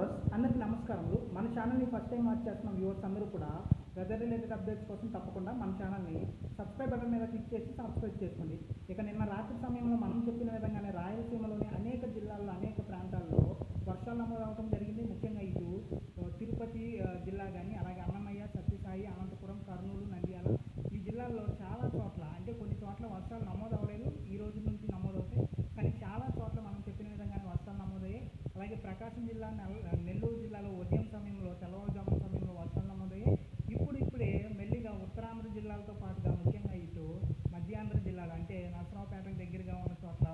Viewers అందరికీ నమస్కారములు. మన ఛానల్ని ఫస్ట్ టైం వాచ్ చేస్తున్న వ్యూవర్స్ అందరూ కూడా వెదర్ రిలేటెడ్ అప్డేట్స్ కోసం తప్పకుండా మన ఛానల్ని సబ్స్క్రైబ్ బటన్ మీద క్లిక్ చేసి సబ్స్క్రైబ్ చేసుకోండి. ఇక నిన్న రాత్రి సమయంలో మనం చెప్పిన విధంగానే రాయలసీమలోని అనేక జిల్లాల్లో అనేక ప్రాంతాల్లో వర్షాలు నమోదవడం జరిగింది. ముఖ్యంగా ఇటు తిరుపతి జిల్లా కానీ అలాగే అన్నమయ్య సత్యసాయి అనంతపురం కర్నూలు నంద్యాల ఈ జిల్లాల్లో చాలా చోట్ల అంటే కొన్ని చోట్ల వర్షాలు నమోదు అవ్వలేదు ఈ రోజు నుంచి నమోదవుతాయి కానీ చాలా చోట్ల మనం చెప్పిన విధంగానే వర్షాలు నమోదయ్యాయి అలాగే ప్రకాశం జిల్లా నెల- నెల్లూరు జిల్లాలో ఉదయం సమయంలో తెల్లవారుజామున సమయంలో వర్షాలు నమోదయ్యి ఇప్పుడు ఇప్పుడే మెల్లిగా ఉత్తరాంధ్ర జిల్లాలతో పాటుగా ముఖ్యంగా ఇటు మధ్యాంధ్ర జిల్లాలు అంటే నరసరావుపేటకు దగ్గరగా ఉన్న చోట్ల